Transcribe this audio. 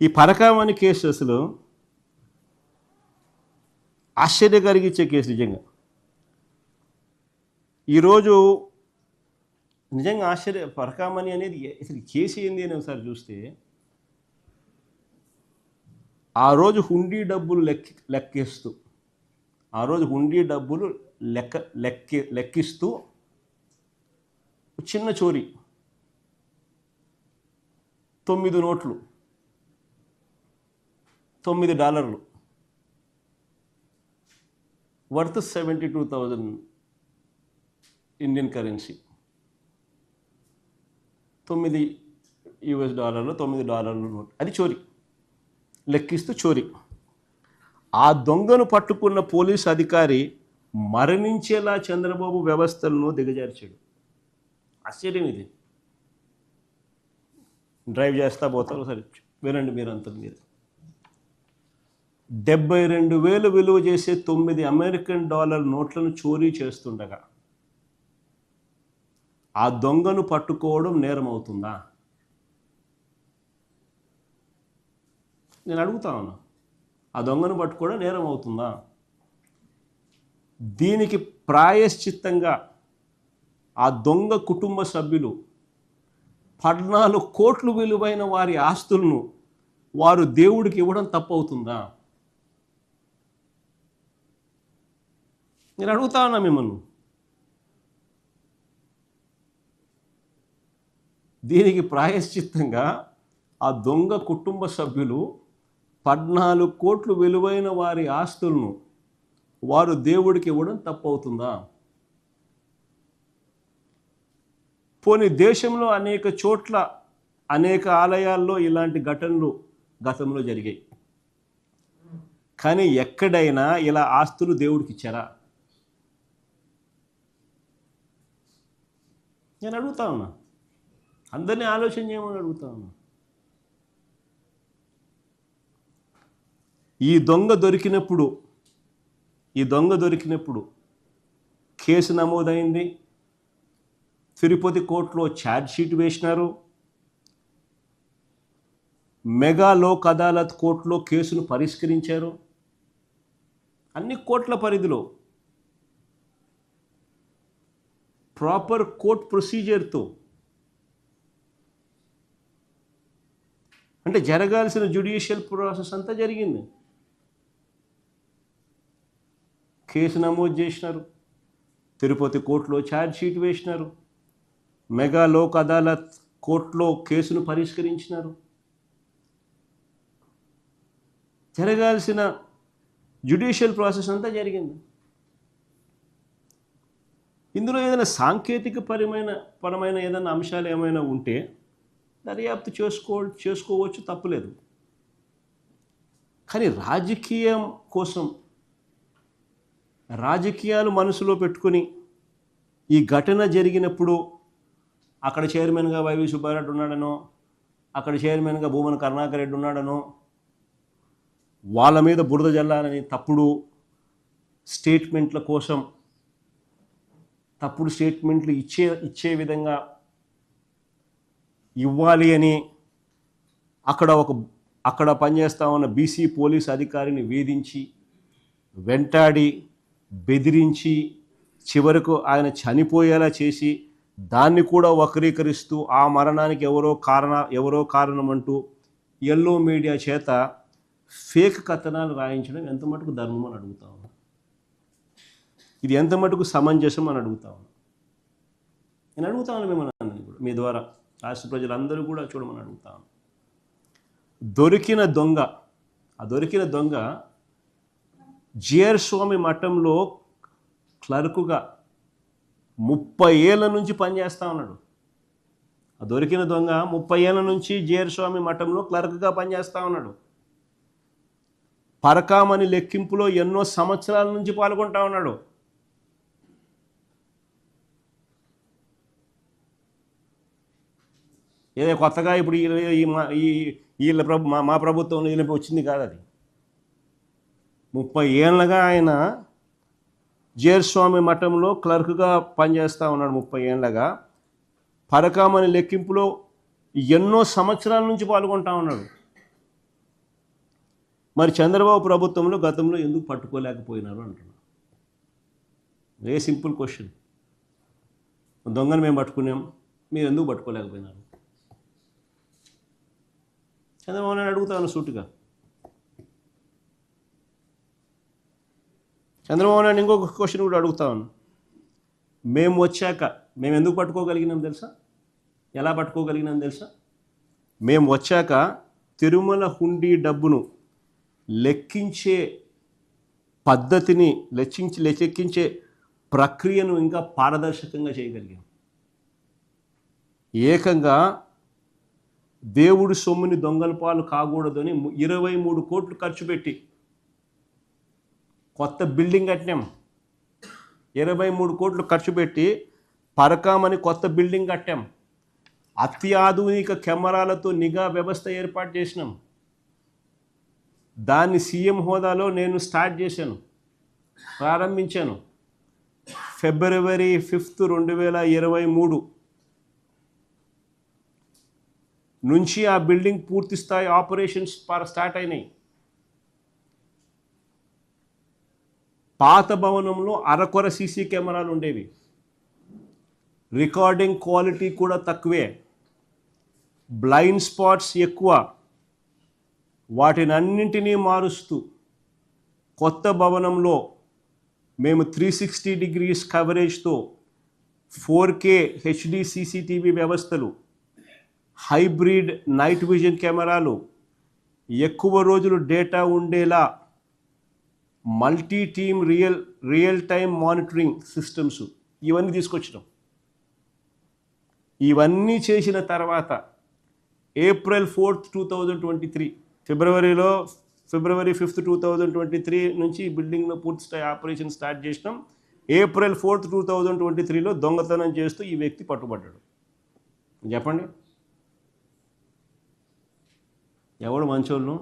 ఈ పరకామణి కేసు అసలు ఆశ్చర్య కలిగించే కేసు నిజంగా. ఈరోజు నిజంగా ఆశ్చర్య పరకామణి అనేది అసలు కేసు ఏంది అని ఒకసారి చూస్తే ఆ రోజు హుండీ డబ్బులు లెక్కి లెక్కిస్తూ ఆ రోజు హుండీ డబ్బులు లెక్క లెక్క లెక్కిస్తూ చిన్న చోరీ తొమ్మిది నోట్లు తొమ్మిది డాలర్లు. Worth seventy two thousand Indian currency. తొమ్మిది యుఎస్ డాలర్లు తొమ్మిది డాలర్లు నోట్. అది చోరీ. లెక్కిస్తూ చోరీ. ఆ దొంగను పట్టుకున్న పోలీస్ అధికారి మరణించేలా చంద్రబాబు వ్యవస్థలను దిగజార్చాడు. ఆశ్చర్యం ఇది. డ్రైవ్ చేస్తా పోతారు సరే వినండి మీరు అంత మీరు. డెబ్బై రెండు వేలు విలువ చేసే తొమ్మిది అమెరికన్ డాలర్ నోట్లను చోరీ చేస్తుండగా ఆ దొంగను పట్టుకోవడం నేరం అవుతుందా నేను అడుగుతా ఉన్నా. ఆ దొంగను పట్టుకోవడం నేరం అవుతుందా దీనికి ప్రాయశ్చిత్తంగా ఆ దొంగ కుటుంబ సభ్యులు పద్నాలుగు కోట్లు విలువైన వారి ఆస్తులను వారు దేవుడికి ఇవ్వడం తప్పవుతుందా? నేను అడుగుతా ఉన్నా మిమ్మల్ని. దీనికి ప్రాయశ్చిత్తంగా ఆ దొంగ కుటుంబ సభ్యులు పద్నాలుగు కోట్లు విలువైన వారి ఆస్తులను వారు దేవుడికి ఇవ్వడం తప్పవుతుందా? పోని దేశంలో అనేక చోట్ల అనేక ఆలయాల్లో ఇలాంటి ఘటనలు గతంలో జరిగాయి. కానీ ఎక్కడైనా ఇలా ఆస్తులు దేవుడికి ఇచ్చారా? నేను అడుగుతా ఉన్నా. అందరినీ ఆలోచన చేయమని అడుగుతా ఉన్నా. ఈ దొంగ దొరికినప్పుడు ఈ దొంగ దొరికినప్పుడు కేసు నమోదైంది. తిరుపతి కోర్టులో ఛార్జ్షీట్ వేసినారు. మెగా లోక్ అదాలత్ కోర్టులో కేసును పరిష్కరించారు. అన్ని కోట్ల పరిధిలో ప్రాపర్ కోర్ట్ ప్రొసీజర్తో. అంటే జరగాల్సిన జ్యుడిషియల్ ప్రాసెస్ అంతా జరిగింది. కేసు నమోదు చేసినారు. తిరుపతి కోర్టులో ఛార్జ్షీట్ వేసినారు. మెగా లోక్ అదాలత్ కోర్టులో కేసును పరిష్కరించినారు. జరగాల్సిన జ్యుడిషియల్ ప్రాసెస్ అంతా జరిగింది. ఇందులో ఏదైనా సాంకేతిక పరమైన పరమైన ఏదైనా అంశాలు ఏమైనా ఉంటే దర్యాప్తు చేసుకో చేసుకోవచ్చు తప్పులేదు. కానీ రాజకీయం కోసం రాజకీయాలు మనసులో పెట్టుకొని ఈ ఘటన జరిగినప్పుడు అక్కడ చైర్మన్గా వైవి సుబ్బారెడ్డి ఉన్నాడనో అక్కడ చైర్మన్గా భూమన కరుణాకర్ రెడ్డి ఉన్నాడనో వాళ్ళ మీద బురద జల్లాలని తప్పుడు స్టేట్మెంట్ల కోసం తప్పుడు స్టేట్మెంట్లు ఇచ్చే ఇచ్చే విధంగా ఇవ్వాలి అని అక్కడ ఒక అక్కడ పనిచేస్తా ఉన్న బీసీ పోలీస్ అధికారిని వేధించి వెంటాడి బెదిరించి చివరకు ఆయన చనిపోయేలా చేసి దాన్ని కూడా వక్రీకరిస్తూ ఆ మరణానికి ఎవరో కారణ ఎవరో కారణం అంటూ ఎల్లో మీడియా చేత ఫేక్ కథనాలు రాయించడం ఎంత మటుకు ధర్మం అని అడుగుతాం ఇది ఎంత మటుకు సమంజసం అని అడుగుతా ఉన్నాను నేను అడుగుతా ఉన్నాను మిమ్మల్ని కూడా మీ ద్వారా రాష్ట్ర ప్రజలందరూ కూడా చూడమని అడుగుతా దొరికిన దొంగ ఆ దొరికిన దొంగ జిఆర్ స్వామి మఠంలో క్లర్కుగా ముప్పై ఏళ్ళ నుంచి పనిచేస్తా ఉన్నాడు. ఆ దొరికిన దొంగ ముప్పై ఏళ్ళ నుంచి జిఆర్ స్వామి మఠంలో క్లర్క్గా పనిచేస్తా ఉన్నాడు. పరకామని లెక్కింపులో ఎన్నో సంవత్సరాల నుంచి పాల్గొంటా ఉన్నాడు. ఏదో కొత్తగా ఇప్పుడు ఈ- వీళ్ళ ప్రభు మా మా ప్రభుత్వం వీళ్ళకి వచ్చింది కాదు అది. ముప్పై ఏళ్ళగా ఆయన జేర్స్వామి మఠంలో క్లర్క్గా పనిచేస్తూ ఉన్నాడు ముప్పై ఏళ్ళగా. పరకామని లెక్కింపులో ఎన్నో సంవత్సరాల నుంచి పాల్గొంటా ఉన్నాడు. మరి చంద్రబాబు ప్రభుత్వంలో గతంలో ఎందుకు పట్టుకోలేకపోయినారు అంటున్నా. వెరీ సింపుల్ క్వశ్చన్ దొంగను మేము పట్టుకున్నాం మీరు ఎందుకు పట్టుకోలేకపోయినారు? చంద్రబాబు నాయుడు అడుగుతాను సూటిగా? చంద్రబాబు నాయుడు ఇంకొక క్వశ్చన్ కూడా అడుగుతాను మేము వచ్చాక మేము ఎందుకు పట్టుకోగలిగినాం తెలుసా? ఎలా పట్టుకోగలిగినాం తెలుసా? మేము వచ్చాక తిరుమల హుండీ డబ్బును లెక్కించే పద్ధతిని లెక్కించి లెక్కించే ప్రక్రియను ఇంకా పారదర్శకంగా చేయగలిగాం. ఏకంగా దేవుడు సొమ్ముని దొంగల పాలు కాకూడదని ఇరవై మూడు కోట్లు ఖర్చు పెట్టి కొత్త బిల్డింగ్ కట్టినాం. ఇరవై మూడు కోట్లు ఖర్చు పెట్టి పరకామని కొత్త బిల్డింగ్ కట్టాం. అత్యాధునిక కెమెరాలతో నిఘా వ్యవస్థ ఏర్పాటు చేసినాం. దాన్ని సీఎం హోదాలో నేను స్టార్ట్ చేశాను. ప్రారంభించాను. ఫిబ్రవరి ఫిఫ్త్ రెండు వేల ఇరవై మూడు నుంచి ఆ బిల్డింగ్ పూర్తి స్థాయి ఆపరేషన్స్ పర- స్టార్ట్ అయినాయి. పాత భవనంలో అరకొర సీసీ కెమెరాలు ఉండేవి. రికార్డింగ్ క్వాలిటీ కూడా తక్కువే. బ్లైండ్ స్పాట్స్ ఎక్కువ. వాటిని అన్నింటినీ మారుస్తూ కొత్త భవనంలో మేము త్రీ సిక్స్టీ డిగ్రీస్ కవరేజ్తో ఫోర్ కే హెచ్డి సీసీటీవీ వ్యవస్థలు హైబ్రిడ్ నైట్ విజన్ కెమెరాలు ఎక్కువ రోజులు డేటా ఉండేలా multi team real real time monitoring systems ఇవన్నీ తీసుకొచ్చినాం. ఇవన్నీ చేసిన తర్వాత April fourth two thousand twenty three ఫిబ్రవరిలో February fifth two thousand twenty three నుంచి బిల్డింగ్లో పూర్తి స్థాయి ఆపరేషన్ స్టార్ట్ చేసినాం. April fourth two thousand twenty త్రీలో దొంగతనం చేస్తూ ఈ వ్యక్తి పట్టుబడ్డాడు. చెప్పండి? ఎవడు మంచోళ్ళు